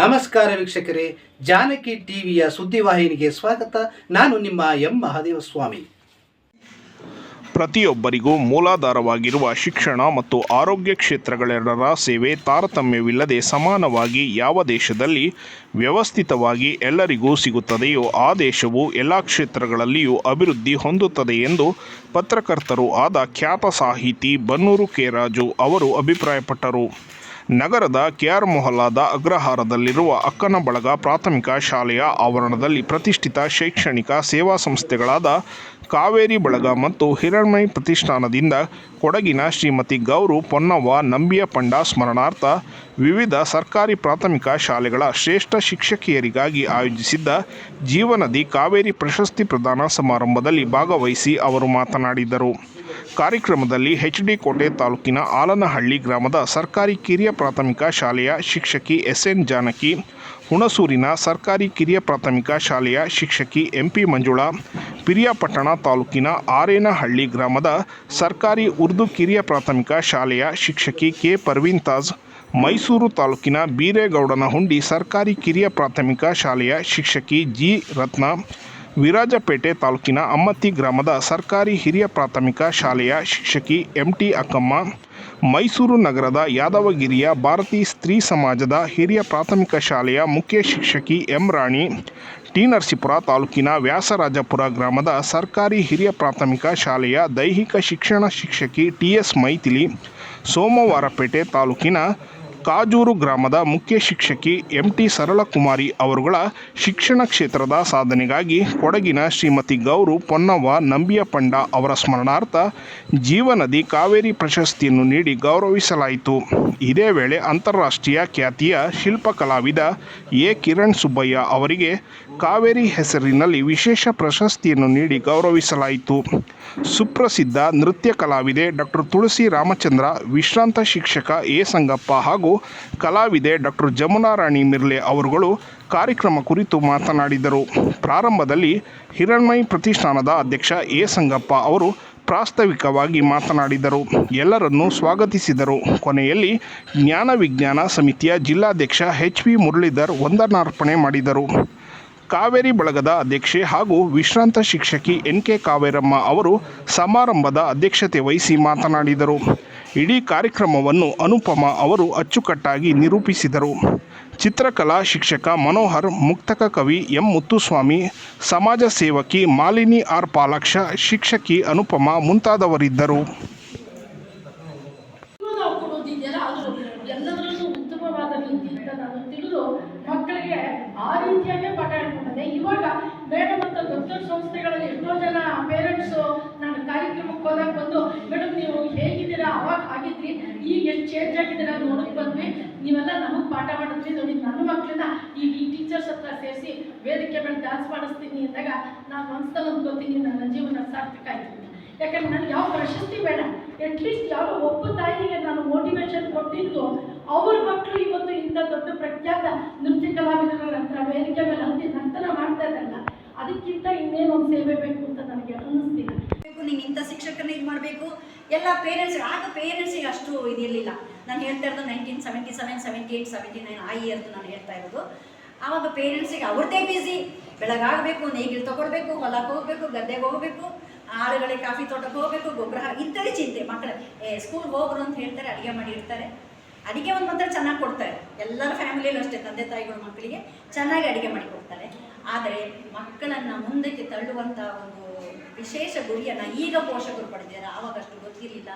ನಮಸ್ಕಾರ ವೀಕ್ಷಕರೇ, ಜಾನಕಿ ಟಿವಿಯ ಸುದ್ದಿವಾಹಿನಿಗೆ ಸ್ವಾಗತ. ನಾನು ನಿಮ್ಮ ಎಂ. ಮಹಾದೇವ ಸ್ವಾಮಿ ಪ್ರತಿಯೊಬ್ಬರಿಗೂ ಮೂಲಾಧಾರವಾಗಿರುವ ಶಿಕ್ಷಣ ಮತ್ತು ಆರೋಗ್ಯ ಕ್ಷೇತ್ರಗಳೆರಡರ ಸೇವೆ ತಾರತಮ್ಯವಿಲ್ಲದೆ ಸಮಾನವಾಗಿ ಯಾವ ದೇಶದಲ್ಲಿ ವ್ಯವಸ್ಥಿತವಾಗಿ ಎಲ್ಲರಿಗೂ ಸಿಗುತ್ತದೆಯೋ ಆ ದೇಶವು ಎಲ್ಲ ಕ್ಷೇತ್ರಗಳಲ್ಲಿಯೂ ಅಭಿವೃದ್ಧಿ ಹೊಂದುತ್ತದೆ ಎಂದು ಪತ್ರಕರ್ತರು ಆದ ಖ್ಯಾತ ಸಾಹಿತಿ ಬನ್ನೂರು ಕೆ. ರಾಜು ಅವರು ಅಭಿಪ್ರಾಯಪಟ್ಟರು. ನಗರದ ಕೆಆರ್ ಮೊಹಲ್ಲಾದ ಅಗ್ರಹಾರದಲ್ಲಿರುವ ಅಕ್ಕನ ಬಳಗ ಪ್ರಾಥಮಿಕ ಶಾಲೆಯ ಆವರಣದಲ್ಲಿ ಪ್ರತಿಷ್ಠಿತ ಶೈಕ್ಷಣಿಕ ಸೇವಾ ಸಂಸ್ಥೆಗಳಾದ ಕಾವೇರಿ ಬಳಗ ಮತ್ತು ಹಿರಣ್ಮಯಿ ಪ್ರತಿಷ್ಠಾನದಿಂದ ಕೊಡಗಿನ ಶ್ರೀಮತಿ ಗೌರು ಪೊನ್ನವ್ವ ನಂಬಿಯ ಪಂಡ ಸ್ಮರಣಾರ್ಥ ವಿವಿಧ ಸರ್ಕಾರಿ ಪ್ರಾಥಮಿಕ ಶಾಲೆಗಳ ಶ್ರೇಷ್ಠ ಶಿಕ್ಷಕಿಯರಿಗಾಗಿ ಆಯೋಜಿಸಿದ್ದ ಜೀವನದಿ ಕಾವೇರಿ ಪ್ರಶಸ್ತಿ ಪ್ರದಾನ ಸಮಾರಂಭದಲ್ಲಿ ಭಾಗವಹಿಸಿ ಅವರು ಮಾತನಾಡಿದರು. ಕಾರ್ಯಕ್ರಮದಲ್ಲಿ ಕೋಟೆ ತಾಲೂಕಿನ ಆಲನಹಳ್ಳಿ ಗ್ರಾಮದ ಸರ್ಕಾರಿ ಕಿರಿಯ ಪ್ರಾಥಮಿಕ ಶಾಲೆಯ ಶಿಕ್ಷಕಿ ಎಸ್ ಎನ್ ಜಾನಕಿ, ಹುಣಸೂರಿನ ಸರ್ಕಾರಿ ಕಿರಿಯ ಪ್ರಾಥಮಿಕ ಶಾಲೆಯ ಶಿಕ್ಷಕಿ ಎಂಪಿ ಮಂಜುಳಾ, ಪಿರಿಯಾಪಟ್ಟಣ ತಾಲೂಕಿನ ಆರೇನಹಳ್ಳಿ ಗ್ರಾಮದ ಸರ್ಕಾರಿ ಉರ್ದು ಕಿರಿಯ ಪ್ರಾಥಮಿಕ ಶಾಲೆಯ ಶಿಕ್ಷಕಿ ಕೆ. ಪರ್ವೀನ್ ತಾಜ್, ಮೈಸೂರು ತಾಲೂಕಿನ ಬೀರೇಗೌಡನಹುಂಡಿ ಸರ್ಕಾರಿ ಕಿರಿಯ ಪ್ರಾಥಮಿಕ ಶಾಲೆಯ ಶಿಕ್ಷಕಿ ಜಿ. ರತ್ನ ವಿರಾಜಪೇಟೆ ತಾಲೂಕಿನ ಅಮ್ಮತ್ತಿ ಗ್ರಾಮದ ಸರ್ಕಾರಿ ಹಿರಿಯ ಪ್ರಾಥಮಿಕ ಶಾಲೆಯ ಶಿಕ್ಷಕಿ ಎಂ ಟಿ ಅಕ್ಕಮ್ಮ, ಮೈಸೂರು ನಗರದ ಯಾದವಗಿರಿಯ ಭಾರತೀ ಸ್ತ್ರೀ ಸಮಾಜದ ಹಿರಿಯ ಪ್ರಾಥಮಿಕ ಶಾಲೆಯ ಮುಖ್ಯ ಶಿಕ್ಷಕಿ ಎಂ ರಾಣಿ, ಟಿ ನರಸೀಪುರ ತಾಲೂಕಿನ ವ್ಯಾಸರಾಜಪುರ ಗ್ರಾಮದ ಸರ್ಕಾರಿ ಹಿರಿಯ ಪ್ರಾಥಮಿಕ ಶಾಲೆಯ ದೈಹಿಕ ಶಿಕ್ಷಣ ಶಿಕ್ಷಕಿ ಟಿ ಎಸ್ ಮೈಥಿಲಿ, ಸೋಮವಾರಪೇಟೆ ತಾಲೂಕಿನ ಕಾಜೂರು ಗ್ರಾಮದ ಮುಖ್ಯ ಶಿಕ್ಷಕಿ ಎಂ ಟಿ ಸರಳಕುಮಾರಿ ಅವರುಗಳ ಶಿಕ್ಷಣ ಕ್ಷೇತ್ರದ ಸಾಧನೆಗಾಗಿ ಕೊಡಗಿನ ಶ್ರೀಮತಿ ಗೌರು ಪೊನ್ನವ್ವ ನಂಬಿಯ ಪಂಡ ಅವರ ಸ್ಮರಣಾರ್ಥ ಜೀವನದಿ ಕಾವೇರಿ ಪ್ರಶಸ್ತಿಯನ್ನು ನೀಡಿ ಗೌರವಿಸಲಾಯಿತು. ಇದೇ ವೇಳೆ ಅಂತಾರಾಷ್ಟ್ರೀಯ ಖ್ಯಾತಿಯ ಶಿಲ್ಪ ಕಲಾವಿದ ಎ ಕಿರಣ್ ಸುಬ್ಬಯ್ಯ ಅವರಿಗೆ ಕಾವೇರಿ ಹೆಸರಿನಲ್ಲಿ ವಿಶೇಷ ಪ್ರಶಸ್ತಿಯನ್ನು ನೀಡಿ ಗೌರವಿಸಲಾಯಿತು. ಸುಪ್ರಸಿದ್ಧ ನೃತ್ಯ ಕಲಾವಿದೆ ಡಾಕ್ಟರ್ ತುಳಸಿ ರಾಮಚಂದ್ರ, ವಿಶ್ರಾಂತ ಶಿಕ್ಷಕ ಎ ಸಂಗಪ್ಪ ಹಾಗೂ ಕಲಾವಿದೆ ಡಾಕ್ಟರ್ ಜಮುನಾ ರಾಣಿ ಮಿರ್ಲೆ ಅವರುಗಳು ಕಾರ್ಯಕ್ರಮ ಕುರಿತು ಮಾತನಾಡಿದರು. ಪ್ರಾರಂಭದಲ್ಲಿ ಹಿರಣ್ಮಯ್ ಪ್ರತಿಷ್ಠಾನದ ಅಧ್ಯಕ್ಷ ಎ ಸಂಗಪ್ಪ ಅವರು ಪ್ರಾಸ್ತಾವಿಕವಾಗಿ ಮಾತನಾಡಿದರು. ಎಲ್ಲರನ್ನೂ ಸ್ವಾಗತಿಸಿದರು. ಕೊನೆಯಲ್ಲಿ ಜ್ಞಾನ ವಿಜ್ಞಾನ ಸಮಿತಿಯ ಜಿಲ್ಲಾಧ್ಯಕ್ಷ ಎಚ್ ಪಿ ಮುರಳೀಧರ್ ವಂದನಾರ್ಪಣೆ ಮಾಡಿದರು. ಕಾವೇರಿ ಬಳಗದ ಅಧ್ಯಕ್ಷೆ ಹಾಗೂ ವಿಶ್ರಾಂತ ಶಿಕ್ಷಕಿ ಎನ್ ಕೆ ಕಾವೇರಮ್ಮ ಅವರು ಸಮಾರಂಭದ ಅಧ್ಯಕ್ಷತೆ ವಹಿಸಿ ಮಾತನಾಡಿದರು. ಇಡೀ ಕಾರ್ಯಕ್ರಮವನ್ನು ಅನುಪಮ ಅವರು ಅಚ್ಚುಕಟ್ಟಾಗಿ ನಿರೂಪಿಸಿದರು. ಚಿತ್ರಕಲಾ ಶಿಕ್ಷಕ ಮನೋಹರ್, ಮುಕ್ತಕ ಕವಿ ಎಂ ಮುತ್ತುಸ್ವಾಮಿ, ಸಮಾಜ ಸೇವಕಿ ಮಾಲಿನಿ ಆರ್ ಪಾಲಾಕ್ಷ, ಶಿಕ್ಷಕಿ ಅನುಪಮ ಮುಂತಾದವರಿದ್ದರು. ಆ ರೀತಿಯಾಗೇ ಪಾಠ ಹೇಳ್ಕೊಂಡಿದೆ ಇವಾಗ ಮೇಡಮ್ ಅಂತ ದೊಡ್ಡ ಸಂಸ್ಥೆಗಳಲ್ಲಿ ಎಷ್ಟೋ ಜನ ಪೇರೆಂಟ್ಸು ನಾನು ಕಾರ್ಯಕ್ರಮಕ್ಕೆ ಹೋದಾಗ ಬಂದು, ಮೇಡಮ್, ನೀವು ಹೇಗಿದ್ದೀರಾ? ಅವಾಗ ಆಗಿದ್ರಿ, ಈಗ ಎಷ್ಟು ಚೇಂಜ್ ಆಗಿದ್ದೀರಾ ನೋಡಕ್ ಬಂದ್ವಿ. ನೀವೆಲ್ಲ ನಮಗೆ ಪಾಠ ಮಾಡಿದ್ರಿ ನೋಡಿ, ನನ್ನ ಮಕ್ಕಳನ್ನ ಈಗ ಈ ಟೀಚರ್ಸ್ ಹತ್ರ ಸೇರಿಸಿ ವೇದಿಕೆ ಮೇಲೆ ಡ್ಯಾನ್ಸ್ ಮಾಡಿಸ್ತೀನಿ ಅಂದಾಗ ನಾನು ಮನಸ್ಸಲ್ಲಿ ಅಂದ್ಕೋತೀನಿ ನನ್ನ ಜೀವನ ಸಾರ್ಥಕ ಆಯ್ತು ಯಾಕಂದ್ರೆ ನನಗೆ ಯಾವ ಪ್ರಶಸ್ತಿ ಬೇಡ. ಅಟ್ಲೀಸ್ಟ್ ಯಾವ ಒಬ್ಬ ತಾಯಿಗೆ ಕೊಟ್ಟಿದ್ದು. ಅವ್ರ ಮಕ್ಕಳು ಇವತ್ತು ಇಂಥ ದೊಡ್ಡ ಪ್ರಖ್ಯಾತ ನೃತ್ಯ ಕಲಾವಿದರ ಹತ್ರ ವೇದಿಕೆ ಮೇಲೆ ಹತ್ತಿ ನರ್ತನ ಮಾಡ್ತಾ ಇದ್ದಲ್ಲ ಅದಕ್ಕಿಂತ ಇನ್ನೇನು ಒಂದು ಸೇವೆ ಬೇಕು ಅಂತ ನನಗೆ ಅನ್ನಿಸ್ತೀನಿ ನೀನು ಇಂಥ ಶಿಕ್ಷಕರನ್ನ ಇದು ಮಾಡಬೇಕು. ಎಲ್ಲ ಪೇರೆಂಟ್ಸ್ ಆಗ ಪೇರೆಂಟ್ಸಿಗೆ ಅಷ್ಟು ಇದಿರಲಿಲ್ಲ. ನಾನು ಹೇಳ್ತಾ ಇರೋದು nineteen seventy seven seventy eight seventy nine ಆ ಇಯರ್ದು ನಾನು ಹೇಳ್ತಾ ಇರೋದು. ಆವಾಗ ಪೇರೆಂಟ್ಸಿಗೆ ಅವ್ರದ್ದೇ ಬ್ಯುಸಿ ಬೆಳಗಾಗಬೇಕು, ನೇಗಿಲು ತೊಗೊಳ್ಬೇಕು ಹೊಲಕ್ಕೆ ಹೋಗಬೇಕು, ಗದ್ದೆಗೆ ಹೋಗಬೇಕು. ಆಳುಗಳಿಗೆ ಕಾಫಿ ತೋಟಕ್ಕೆ ಹೋಗಬೇಕು, ಗೊಬ್ಬರ ಇದ್ದರೆ ಚಿಂತೆ ಮಕ್ಕಳು ಏ ಸ್ಕೂಲ್ಗೆ ಹೋಗ್ರು ಅಂತ ಹೇಳ್ತಾರೆ, ಅಡುಗೆ ಮಾಡಿರ್ತಾರೆ. ಅಡುಗೆ ಒಂದು ಮಾತ್ರ ಚೆನ್ನಾಗಿ ಕೊಡ್ತಾರೆ. ಎಲ್ಲರ ಫ್ಯಾಮಿಲಿಯಲ್ಲೂ ಅಷ್ಟೇ, ತಂದೆ ತಾಯಿಗಳು ಮಕ್ಕಳಿಗೆ ಚೆನ್ನಾಗಿ ಅಡುಗೆ ಮಾಡಿ ಕೊಡ್ತಾರೆ. ಆದರೆ ಮಕ್ಕಳನ್ನು ಮುಂದಕ್ಕೆ ತಳ್ಳುವಂಥ ಒಂದು ವಿಶೇಷ ಗುರಿಯನ್ನು ಈಗ ಪೋಷಕರು ಪಡೆದಿದ್ದಾರೆ. ಆವಾಗಷ್ಟು ಗೊತ್ತಿರಲಿಲ್ಲ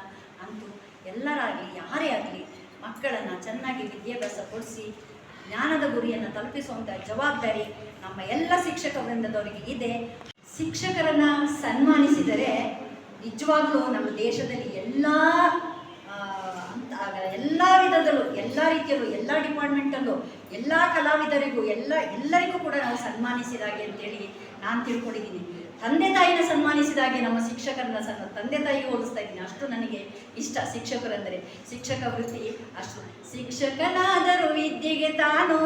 ಅಂತೂ ಎಲ್ಲರಾಗಲಿ, ಯಾರೇ ಆಗಲಿ ಮಕ್ಕಳನ್ನು ಚೆನ್ನಾಗಿ ವಿದ್ಯಾಭ್ಯಾಸ ಕೊಡಿಸಿ, ಜ್ಞಾನದ ಗುರಿಯನ್ನು ತಲುಪಿಸುವಂಥ ಜವಾಬ್ದಾರಿ ನಮ್ಮ ಎಲ್ಲ ಶಿಕ್ಷಕ ವೃಂದದವರಿಗೆ ಇದೆ. ಶಿಕ್ಷಕರನ್ನು ಸನ್ಮಾನಿಸಿದರೆ ನಿಜವಾಗ್ಲೂ ನಮ್ಮ ದೇಶದಲ್ಲಿ ಎಲ್ಲ ಎಲ್ಲ ವಿಧದಲ್ಲೂ, ಎಲ್ಲ ರೀತಿಯಲ್ಲೂ, ಎಲ್ಲ ಡಿಪಾರ್ಟ್ಮೆಂಟಲ್ಲೂ, ಎಲ್ಲ ಕಲಾವಿದರಿಗೂ, ಎಲ್ಲ, ಎಲ್ಲರಿಗೂ ಕೂಡ ನಾವು ಸನ್ಮಾನಿಸಿದಾಗೆ ಅಂತೇಳಿ ನಾನು ತಿಳ್ಕೊಂಡಿದ್ದೀನಿ. ತಂದೆ ತಾಯಿನ ಸನ್ಮಾನಿಸಿದಾಗೆ ನಮ್ಮ ಶಿಕ್ಷಕರನ್ನ ಸನ್ ತಂದೆ ತಾಯಿಗೆ ಹೋಲಿಸ್ತಾ ಇದ್ದೀನಿ. ಅಷ್ಟು ನನಗೆ ಇಷ್ಟ ಶಿಕ್ಷಕರಂದರೆ. ಶಿಕ್ಷಕ ವೃತ್ತಿ ಅಷ್ಟು. ಶಿಕ್ಷಕನಾದರೂ ವಿದ್ಯೆಗೆ ತಾನು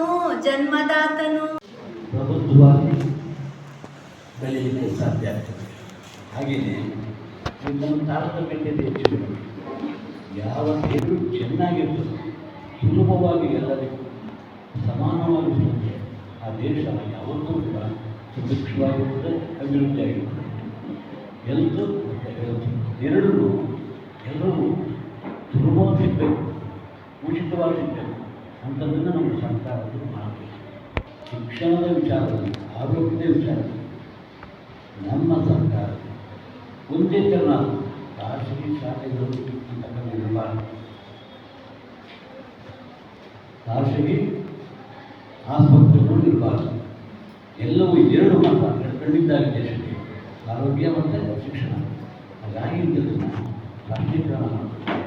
ಜನ್ಮದಾತನು. ಬೆಳೆಯಲಿಕ್ಕೆ ಸಾಧ್ಯ ಆಗ್ತದೆ. ಹಾಗೆಯೇ ನಮ್ಮ ತಾರತಮ್ಯತೆ ಹೆಚ್ಚು ಯಾವ ದೇವರು ಚೆನ್ನಾಗಿರ್ತದೆ, ಸುಲಭವಾಗಿ ಎಲ್ಲರಿಗೂ ಸಮಾನವಾಗಿರುತ್ತದೆ ಆ ದೇಶ ಯಾವತ್ತೂ ಕೂಡ ಸುಭಿಕ್ಷವಾಗಿರುತ್ತದೆ ಅಭಿವೃದ್ಧಿಯಾಗಿರ್ತದೆ. ಎಲ್ಲರೂ ಎರಡೂ ಎಲ್ಲರೂ ಸುಲಭವಾಗಿ ಸಿಗಬೇಕು, ಉಚಿತವಾಗಿ ಸಿಗಬೇಕು ಅಂಥದ್ದನ್ನು ನಮ್ಮ ಸರ್ಕಾರಗಳು ಮಾಡಬೇಕು ಶಿಕ್ಷಣದ ವಿಚಾರದಲ್ಲಿ, ಆರೋಗ್ಯದ ವಿಚಾರದಲ್ಲಿ ನಮ್ಮ ಸರ್ಕಾರ ಒಂದೇ ಜನ ಖಾಸಗಿ ಶಾಲೆಗಳು ಅಂತಕ್ಕಂಥ ಖಾಸಗಿ ಆಸ್ಪತ್ರೆಗಳು ಇರಬಾರ್ದು ಎಲ್ಲವೂ ಎರಡು ಮಾತ್ರ ಕಂಡಿದ್ದಾಗಿ ದೇಶಕ್ಕೆ. ಆರೋಗ್ಯ ಮತ್ತು ಶಿಕ್ಷಣ. ಹಾಗಾಗಿ ಇದನ್ನು ರಾಷ್ಟ್ರೀಕರಣ ಮಾಡಬೇಕು.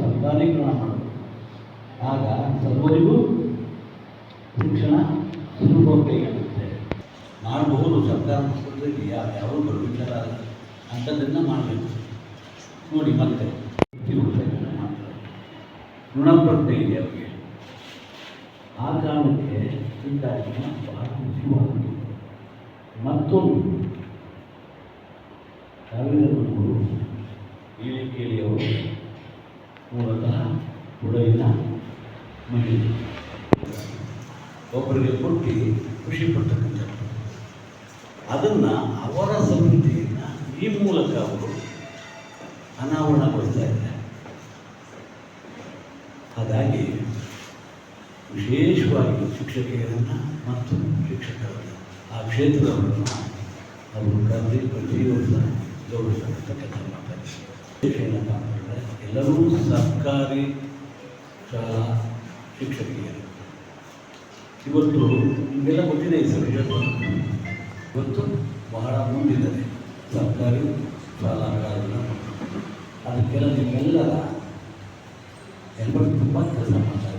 ಸರ್ಕಾರೀಕರಣ ಮಾಡಬೇಕು. ಆಗ ಸರ್ವರಿಗೂ ಶಿಕ್ಷಣ ಸುಲಭವಾಗುತ್ತೆ ಮಾಡಬಹುದು ಸರ್ಕಾರ. ಆಸ್ಪತ್ರೆಗೆ ಯಾವ ಯಾವ ದೊಡ್ಡ ವಿಚಾರ ಅಲ್ಲ ಅಂಥದ್ದನ್ನು ಮಾಡಬೇಕು. ನೋಡಿ ಮತ್ತೆ ಮಾಡ್ತಾರೆ. ಋಣಪ್ರಜ್ಞೆ ಇದೆ ಅವರಿಗೆ. ಆ ಕಾರಣಕ್ಕೆ ಕಾರ್ಯಕ್ರಮ ಬಹಳ ಮುಖ್ಯವಾದದ್ದು ಮತ್ತೊಂದು ಕಾವೇರಮ್ಮನವರು ಹೇಳಿ ಕೇಳಿ ಅವರು ಮೂಲತಃ ಕೊಡಗಿನ ಮಹಿಳೆ ಒಬ್ಬರಿಗೆ ಕೊಟ್ಟು ಖುಷಿ ಪಡ್ತಕ್ಕಂಥದ್ದು ಅದನ್ನು ಅವರ ಸಮೃದ್ಧಿಯನ್ನು ಈ ಮೂಲಕ ಅವರು ಅನಾವರಣಗೊಳಿಸ್ತಾ ಇದ್ದಾರೆ. ಹಾಗಾಗಿ ವಿಶೇಷವಾಗಿ ಶಿಕ್ಷಕಿಯರನ್ನು ಮತ್ತು ಶಿಕ್ಷಕರನ್ನು ಆ ಕ್ಷೇತ್ರದವರನ್ನು ಅವರು ಕರೆದಿ ಪ್ರತಿಯೊಂದು ಗೌರವಿಸತಕ್ಕಂಥ ಮಾಡ್ತಾರೆ ಶಿಕ್ಷಣ ಎಲ್ಲರೂ ಸರ್ಕಾರಿ ಶಾಲಾ ಶಿಕ್ಷಕಿಯರು. ಇವತ್ತು ನಿಮಗೆಲ್ಲ ಗೊತ್ತಿದೆ ಈ ಸಬ್ಜೆಕ್ಟ್. ಇವತ್ತು ಬಹಳ ಮುಂದಿದ್ದಾರೆ ಸರ್ಕಾರಿ ಮಕ್ಕಳು ಅದಕ್ಕೆಲ್ಲ ನಿಮ್ಮೆಲ್ಲರ ಎಲ್ಲರೂ ತುಂಬ ಕೆಲಸ ಮಾಡ್ತಾರೆ